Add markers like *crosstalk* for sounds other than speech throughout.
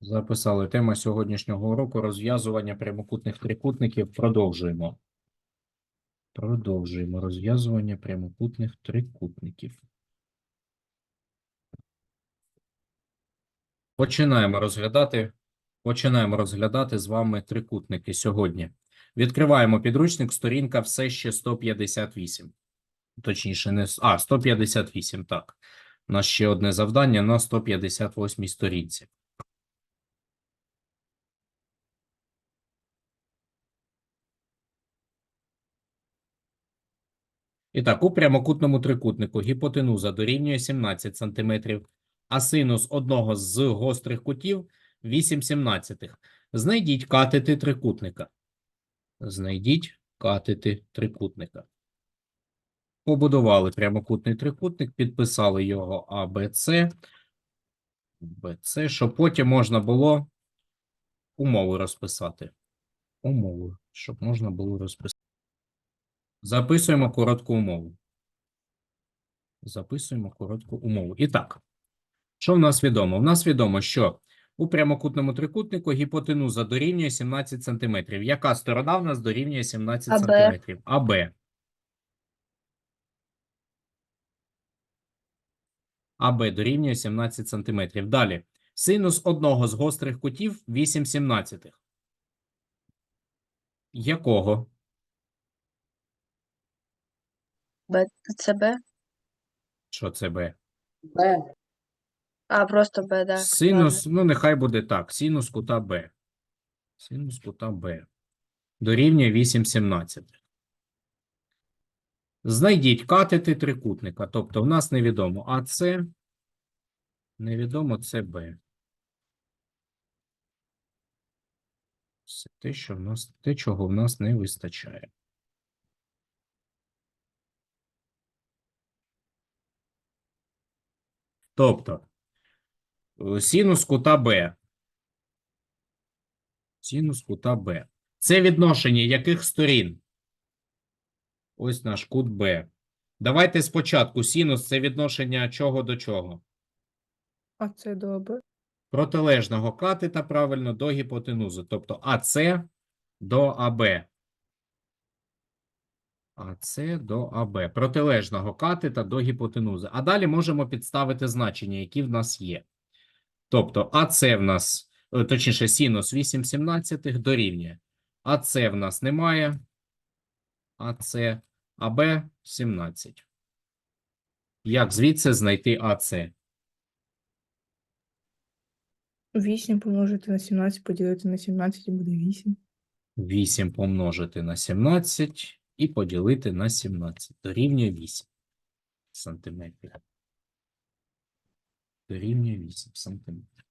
Записали тема сьогоднішнього уроку розв'язування прямокутних трикутників. Продовжуємо. Продовжуємо розв'язування прямокутних трикутників. Починаємо розглядати. Починаємо розглядати з вами трикутники сьогодні. Відкриваємо підручник, сторінка все ще 158. Точніше, не а, 158, так. У нас ще одне завдання на 158 сторінці. І так, у прямокутному трикутнику гіпотенуза дорівнює 17 см, а синус одного з гострих кутів 8 сімнадцятих. Знайдіть катети трикутника. Знайдіть катети трикутника. Побудували прямокутний трикутник, підписали його АБЦ, БЦ, щоб потім можна було умови розписати. Умови, щоб можна було розписати. Записуємо коротку умову. Записуємо коротку умову. І так, що в нас відомо? В нас відомо, що у прямокутному трикутнику гіпотенуза дорівнює 17 см. Яка сторона в нас дорівнює 17 АБ. см? АБ. АБ дорівнює 17 см. Далі. Синус одного з гострих кутів 8 сімнадцятих. Якого? Б, це Б? Що це Б? Б. А, просто Б, да. Синус, ну нехай буде так. Синус кута Б. Синус кута Б. Дорівнює 8 сімнадцятих. Знайдіть катети трикутника. Тобто в нас невідомо АС, невідомо СБ. Це те, що в нас, те, чого в нас не вистачає. Тобто, е, синус кута Б. Синус кута Б. Це відношення яких сторін? Ось наш кут Б. Давайте спочатку синус це відношення чого до чого? А це добре. Протилежного катета правильно до гіпотенузи. Тобто АС до АБ. АС до АБ. Протилежного катета до гіпотенузи. А далі можемо підставити значення, які в нас є. Тобто АС в нас, е, точніше, синус 8 сімнадцятих дорівнює. АС в нас немає. АС, АБ 17. Як звідси знайти АС? 8 помножити на 17, поділити на 17 і буде 8. 8 помножити на 17 і поділити на 17. Дорівнює 8 сантиметрів. Дорівнює 8 сантиметрів.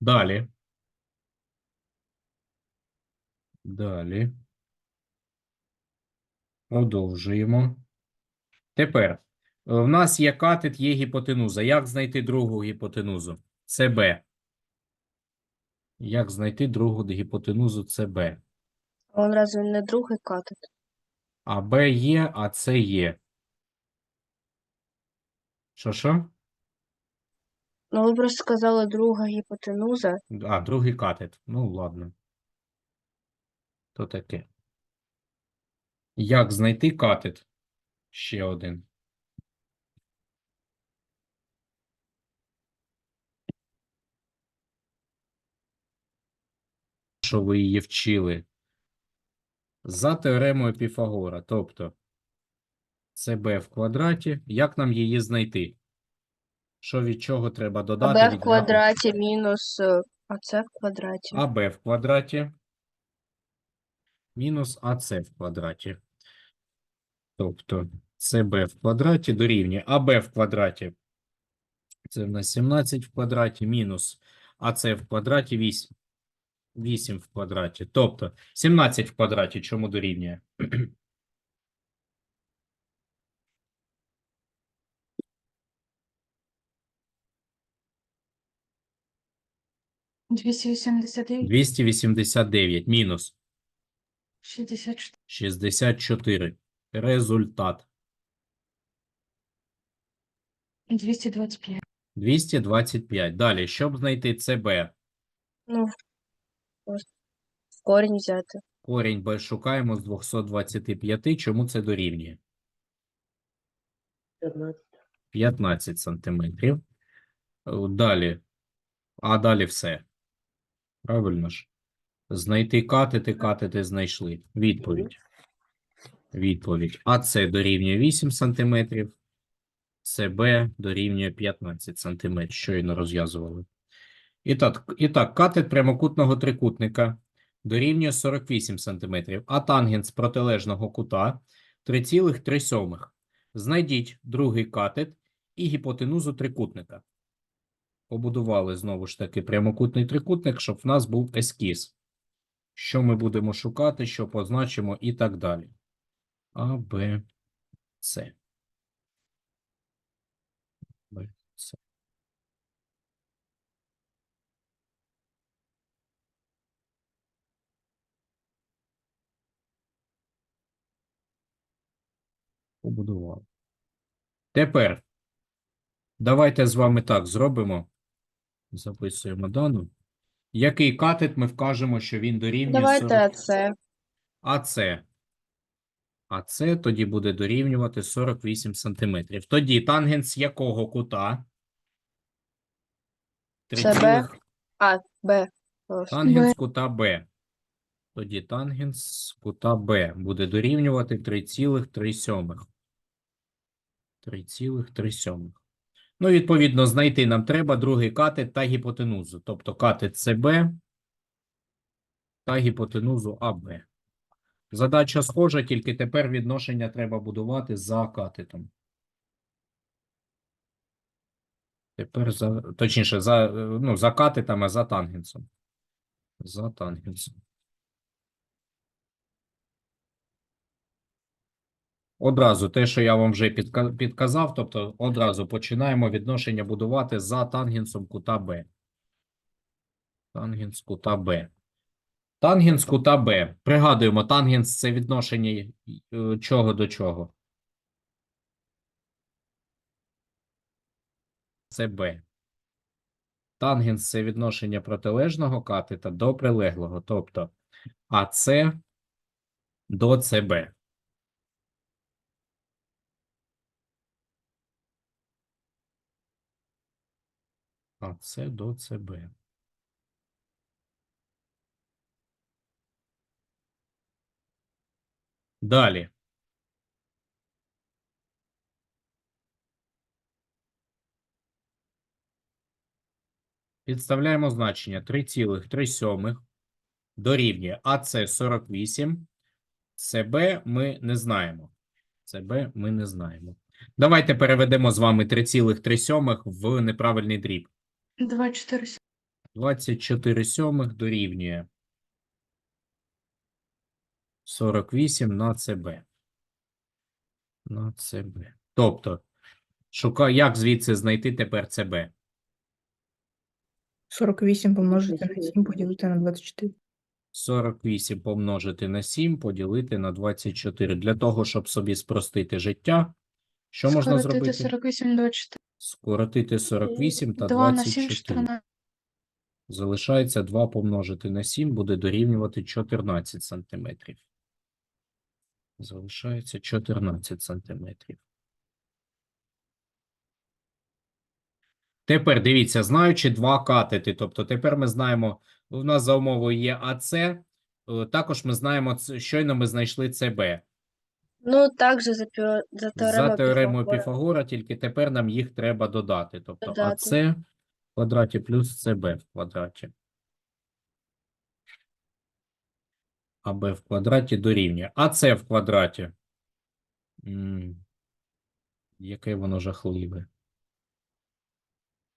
Далі. Далі. Продовжуємо. Тепер. е, В нас є катет, є гіпотенуза. Як знайти другу гіпотенузу? Це Б. Як знайти другу гіпотенузу? Це Б. Он разве не другий катет? А Б є, а С є. Що що? Ну, ви просто сказали друга гіпотенуза. А, другий катет. Ну, ладно. То таке. Як знайти катет? Ще один. Що ви її вчили? За теоремою Піфагора. Тобто, це b в квадраті. Як нам її знайти? Що від чого треба додати? Б в квадраті мінус е, АЦ в квадраті. АБ в квадраті мінус АС в квадраті. Тобто СБ в квадраті дорівнює АБ в квадраті. Це в нас 17 в квадраті мінус АС в квадраті 8. 8 в квадраті. Тобто 17 в квадраті чому дорівнює? Двісті вісімдесят дев'ять мінус 64, 64. Результат 225, 225. Далі, щоб знайти ЦБ, Ну, ось в корінь взяти. корінь Б шукаємо з 225. Чому це дорівнює? 15 сантиметрів. Е, Далі. А далі все. Правильно ж? Знайти катети, катети знайшли. Відповідь. Відповідь. АЦ дорівнює 8 сантиметрів. СБ дорівнює 15 сантиметрів. Щойно розв'язували. І так, і так, катет прямокутного трикутника дорівнює 48 сантиметрів, а тангенс протилежного кута 3,3. Знайдіть другий катет і гіпотенузу трикутника. Побудували знову ж таки прямокутний трикутник, щоб в нас був ескіз. Що ми будемо шукати, що позначимо і так далі. А, Б, С. Б, С. Побудували. Тепер давайте з вами так зробимо. Записуємо дану. Який катет ми вкажемо, що він дорівнює Давайте 40... це. АЦ. АЦ тоді буде дорівнювати 48 сантиметрів. Тоді тангенс якого кута? Це Б. Трицілих- А, Б. Тангенс кута Б. Тоді тангенс кута Б буде дорівнювати 3,3. 3,3. Ну, відповідно, знайти нам треба другий катет та гіпотенузу. Тобто катет СБ та гіпотенузу АБ. Задача схожа, тільки тепер відношення треба будувати за катетом. Тепер за, точніше, за, ну, за катетом, а за тангенсом. За тангенсом. Одразу те, що я вам вже підказав, тобто одразу починаємо відношення будувати за тангенсом кута Б. Тангенс кута Б. Тангенс кута Б. Пригадуємо, тангенс це відношення е, чого до чого? Це Б. Тангенс це відношення протилежного катета до прилеглого, тобто АЦ до СБ. АЦ до СБ. Далі. Підставляємо значення 3,3 дорівнює АЦ 48, СБ ми не знаємо. СБ ми не знаємо. Давайте переведемо з вами 3,3 в неправильний дріб. 24, 24 сьомих дорівнює 48 на ЦБ. На ЦБ. Тобто, шукаю, як звідси знайти тепер ЦБ? 48 помножити на 7 поділити на 24. 48 помножити на 7, поділити на 24. Для того, щоб собі спростити життя, що можна зробити? 48, 24, Скоротити 48 та 2 на 7, 24. 14, Залишається 2 помножити на 7, буде дорівнювати 14 сантиметрів. Залишається 14 сантиметрів. Тепер дивіться, знаючи два катети, тобто тепер ми знаємо, у нас за умовою є АЦ, е, також ми знаємо, щойно ми знайшли ЦБ. Ну, так же за, піо- за теоремою За теоремою Піфагора. Піфагора, тільки тепер нам їх треба додати. Тобто Додати. АЦ в квадраті плюс ЦБ в квадраті. АБ в квадраті дорівнює. АЦ в квадраті. М, Яке воно жахливе.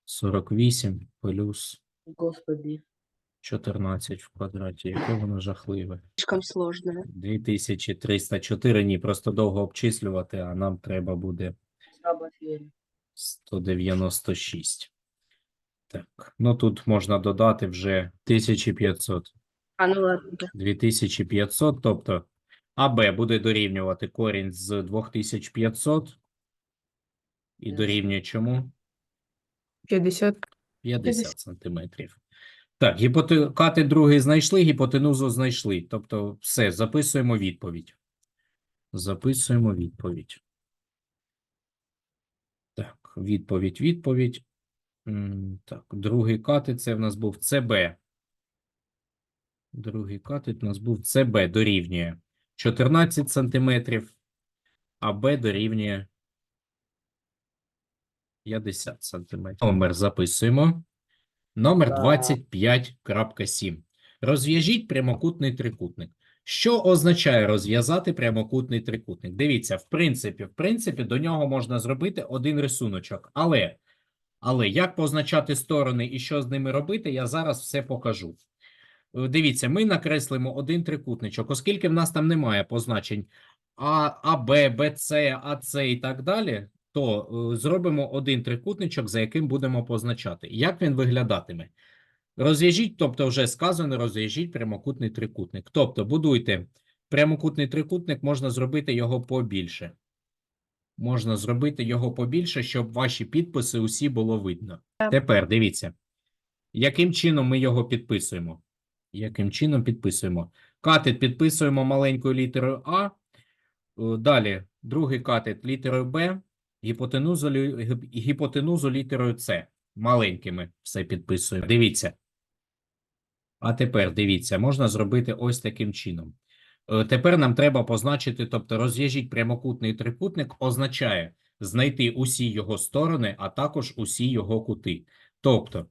48 плюс Господи. 14 в квадраті. Яке воно жахливе. Слишком сложно. 2304. Ні, просто довго обчислювати, а нам треба буде 196. Так, ну тут можна додати вже 1500. А, ну ладно. 2500, тобто АБ буде дорівнювати корінь з 2500 і дорівнює чому? 50. 50 сантиметрів. Так, гіпотекати другий знайшли, гіпотенузу знайшли. Тобто все, записуємо відповідь. Записуємо відповідь. Так, відповідь, відповідь. Так, другий катет це в нас був ЦБ. Другий катет у нас був ЦБ дорівнює 14 сантиметрів, а Б дорівнює 50 сантиметрів. Номер записуємо. Номер Так. 25.7. Розв'яжіть прямокутний трикутник. Що означає розв'язати прямокутний трикутник? Дивіться, в принципі, в принципі, до нього можна зробити один рисуночок. Але, але як позначати сторони і що з ними робити, я зараз все покажу. Е, Дивіться, ми накреслимо один трикутничок, оскільки в нас там немає позначень А, АБ, БЦ, АЦ і так далі, то е, зробимо один трикутничок, за яким будемо позначати. Як він виглядатиме? Розв'яжіть, тобто вже сказано, розв'яжіть прямокутний трикутник. Тобто будуйте прямокутний трикутник, можна зробити його побільше. Можна зробити його побільше, щоб ваші підписи усі було видно. Тепер дивіться, яким чином ми його підписуємо. Яким чином підписуємо? Катет підписуємо маленькою літерою А. Е, Далі другий катет літерою Б, гіпотенузу, гіпотенузу літерою С. Маленькими все підписуємо. Дивіться. А тепер дивіться, можна зробити ось таким чином. Е, Тепер нам треба позначити, тобто розв'яжіть прямокутний трикутник означає знайти усі його сторони, а також усі його кути. Тобто,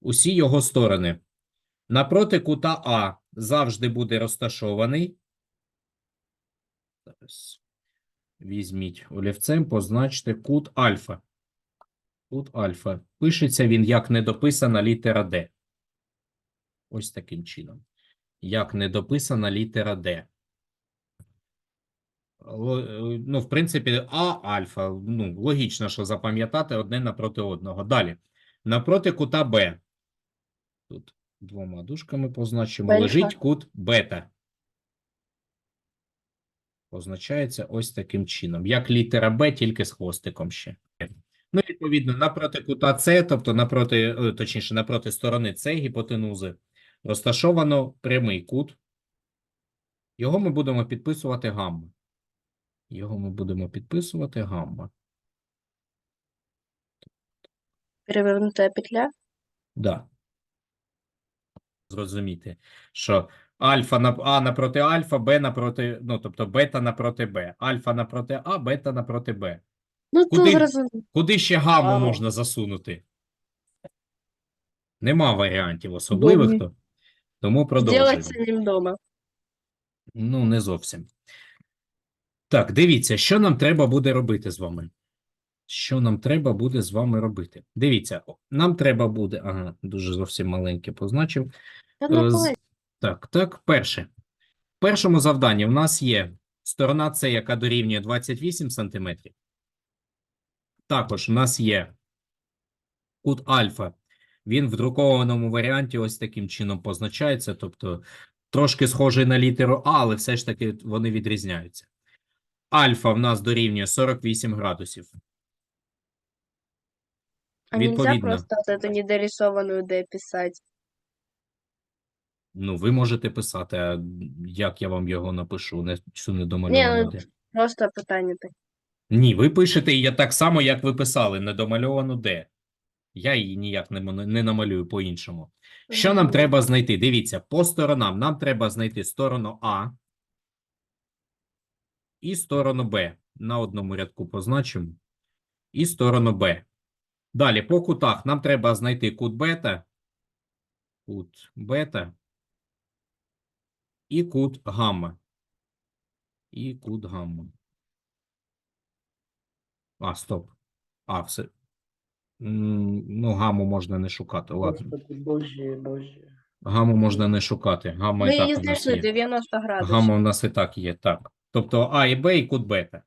усі його сторони. Напроти кута А завжди буде розташований. Зараз. Візьміть олівцем, позначте кут альфа. Кут альфа. Пишеться він як недописана літера Д. Ось таким чином. Як недописана літера Д. Е, Ну, в принципі, А альфа. Ну, логічно, що запам'ятати одне напроти одного. Далі. Напроти кута Б. Тут двома дужками позначимо. Белька. Лежить кут бета. Позначається ось таким чином. Як літера Б, тільки з хвостиком ще. Ну, відповідно, напроти кута С, тобто напроти, е, точніше, напроти сторони С гіпотенузи, розташовано прямий кут. Його ми будемо підписувати гамма. Його ми будемо підписувати гамма. Перевернута петля. Да. Зрозуміти, що альфа на А напроти альфа, Б напроти, ну, тобто бета напроти Б. Альфа напроти А, бета напроти Б. Ну, Куди? Куди ще гамму Ага. можна засунути? Нема варіантів особливих, Добре. то тому Сделать продовжуємо. самим дома. Ну, не зовсім. Так, дивіться, що нам треба буде робити з вами. Що нам треба буде з вами робити? Дивіться, о, нам треба буде. Ага, дуже зовсім маленьке позначив. Та Е, з-. Так, так, перше. В першому завданні в нас є сторона С, яка дорівнює 28 см. Також в нас є кут альфа. Він в друкованому варіанті ось таким чином позначається, тобто трошки схожий на літеру А, але все ж таки вони відрізняються. Альфа в нас дорівнює 48 градусів. А нельзя відповідно. просто вот эту недорисованную писать. Ну, ви можете писати, а як я вам його напишу, не цю Ні, недомальовану ну, де. Просто питання таке. Ні, ви пишете її так само, як ви писали, недомальовану де. Я її ніяк не, моно- не намалюю по-іншому. Що нам треба знайти? Дивіться, по сторонам нам треба знайти сторону А і сторону Б. На одному рядку позначимо. І сторону Б. Далі, по кутах нам треба знайти кут бета, кут бета і кут гамма. І кут гамма. А, стоп. А, все. Ну, гамму можна не шукати. Ладно. Боже, Боже. Гамму можна не шукати. Гамма Ми і так її у нас знайшли є. 90 градусів. Гамма у нас і так є, так. Тобто А і Б і кут бета.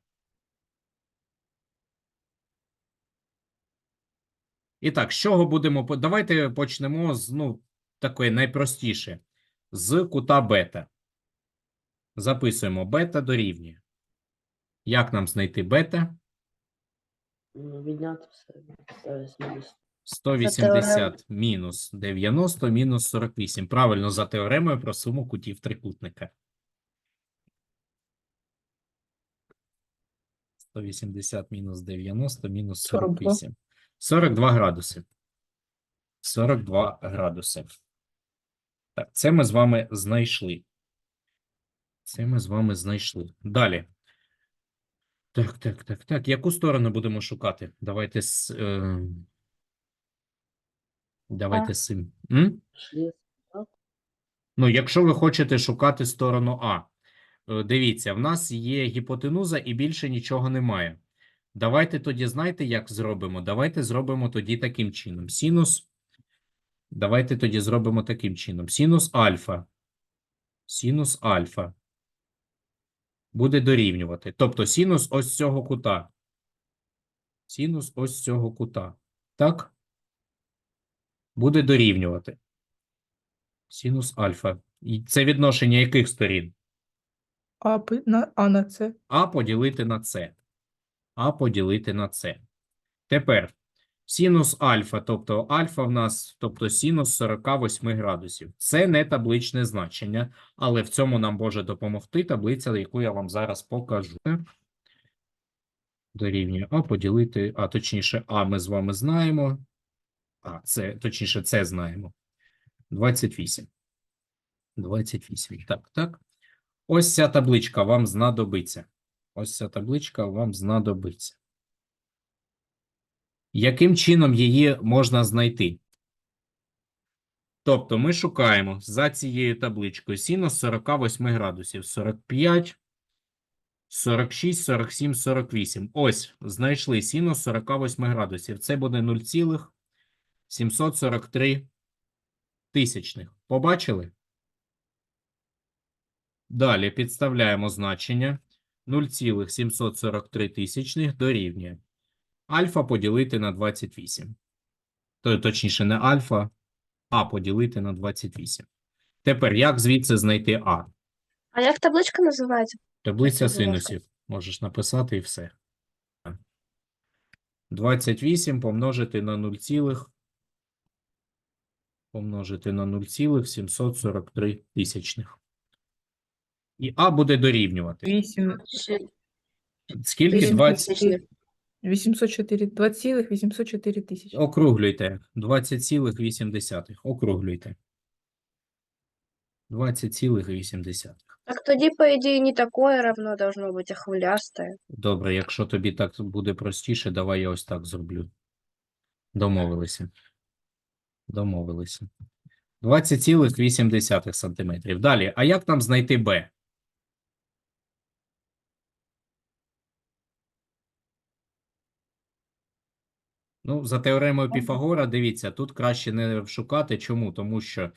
І так, з чого будемо? по- Давайте почнемо з, ну, такої найпростіше. З кута бета. Записуємо бета дорівнює. Як нам знайти бета? Відняти все. 180 мінус 90 мінус 48. Правильно, за теоремою про суму кутів трикутника. 180 мінус 90 мінус 48. 42 градуси. 42 градуси. Так, це ми з вами знайшли. Це ми з вами знайшли. Далі. Так, так, так, так. Яку сторону будемо шукати? Давайте з. Е... Давайте з цим. М? Ну, якщо ви хочете шукати сторону А, е, дивіться, в нас є гіпотенуза і більше нічого немає. Давайте тоді, знаєте, як зробимо? Давайте зробимо тоді таким чином. Синус. Давайте тоді зробимо таким чином. Синус альфа. Синус альфа. Буде дорівнювати. Тобто синус ось цього кута. Синус ось цього кута. Так? Буде дорівнювати. Синус альфа. І це відношення яких сторін? А, на, а на це. А поділити на С. А поділити на С. Тепер синус альфа, тобто альфа в нас, тобто синус 48 градусів. Це не табличне значення, але в цьому нам може допомогти таблиця, яку я вам зараз покажу. Дорівнює А поділити, а точніше, А ми з вами знаємо. А, це, точніше, це знаємо. 28. 28. Так, так. Ось ця табличка вам знадобиться. Ось ця табличка вам знадобиться. Яким чином її можна знайти? Тобто ми шукаємо за цією табличкою синус 48 градусів. 45, 46, 47, 48. Ось, знайшли синус 48 градусів. Це буде 0,743 тисячних. Побачили? Далі підставляємо значення 0,743 тисячних дорівнює альфа поділити на 28. То, точніше, не альфа, а поділити на 28. Тепер, як звідси знайти А? А як табличка називається? Таблиця синусів. Можеш написати і все. 28 помножити на 0, цілих- помножити на 0,743 тисячних. І А буде дорівнювати. 8, Скільки? Вісім 20. Тисячних. 804, 2,804 тисячі. Округлюйте. 20,8. Округлюйте. 20,8. Так тоді, по ідеї, не такое равно должно бути, а хвилястое. Добре, якщо тобі так буде простіше, давай я ось так зроблю. Домовилися. Домовилися. 20,8 сантиметрів. Далі, а як нам знайти Б? Ну, за теоремою Піфагора, дивіться, тут краще не шукати. Чому? Тому що, е,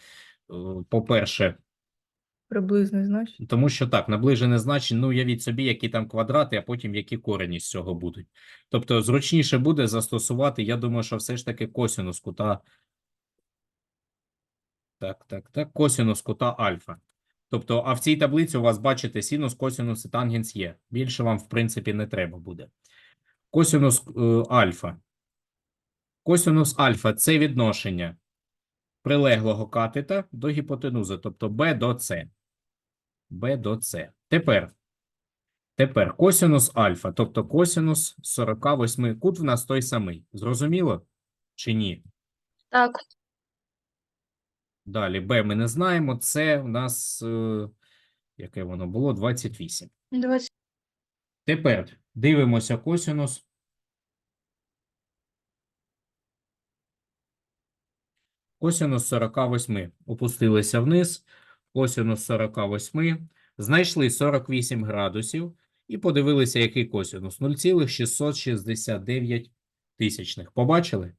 по-перше, Приблизне значення. тому що так, наближене значення, ну, уявіть собі, які там квадрати, а потім які корені з цього будуть. Тобто, зручніше буде застосувати, я думаю, що все ж таки косинус кута. Так, так, так, косинус кута альфа. Тобто, а в цій таблиці у вас, бачите, синус, косинус і тангенс є. Більше вам, в принципі, не треба буде. Косинус е, альфа. Косинус альфа – це відношення прилеглого катета до гіпотенузи, тобто B до С. B до С. Тепер, тепер косинус альфа, тобто косинус 48, кут в нас той самий. Зрозуміло чи ні? Так, Далі B ми не знаємо, це у нас, е, яке воно було, 28. 20. Тепер дивимося косинус. Косинус 48. Опустилися вниз. Косинус 48. Знайшли 48 градусів і подивилися, який косинус. 0,669 тисячних. Побачили?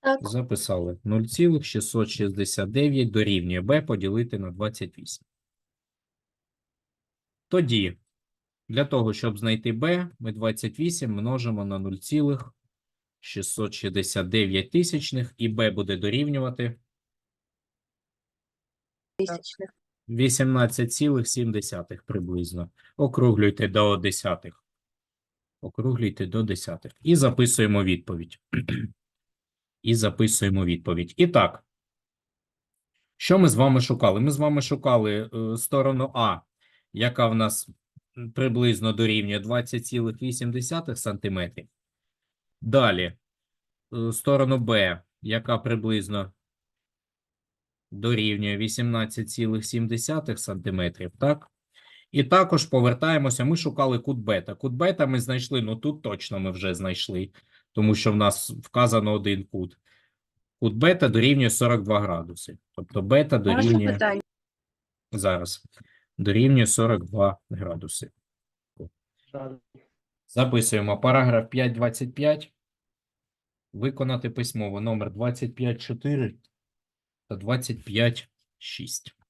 так. Записали. 0,669 дорівнює b поділити на 28. Тоді, для того, щоб знайти b, ми 28 множимо на 669 тисячних, і b буде дорівнювати Тисячних. 18,7 приблизно. Округлюйте до десятих. Округлюйте до десятих. І записуємо відповідь. *clears throat* І записуємо відповідь. І так, що ми з вами шукали? Ми з вами шукали е, сторону А, яка в нас приблизно дорівнює 20,8 сантиметрів. Далі, е, сторону Б, яка приблизно дорівнює 18,7 сантиметрів, так? І також повертаємося, ми шукали кут бета. Кут бета ми знайшли, ну тут точно ми вже знайшли, тому що в нас вказано один кут. Кут бета дорівнює 42 градуси. Тобто бета дорівнює питання? зараз дорівнює 42 градуси. Записуємо параграф 5.25. Виконати письмово номер 25.4 та 25.6.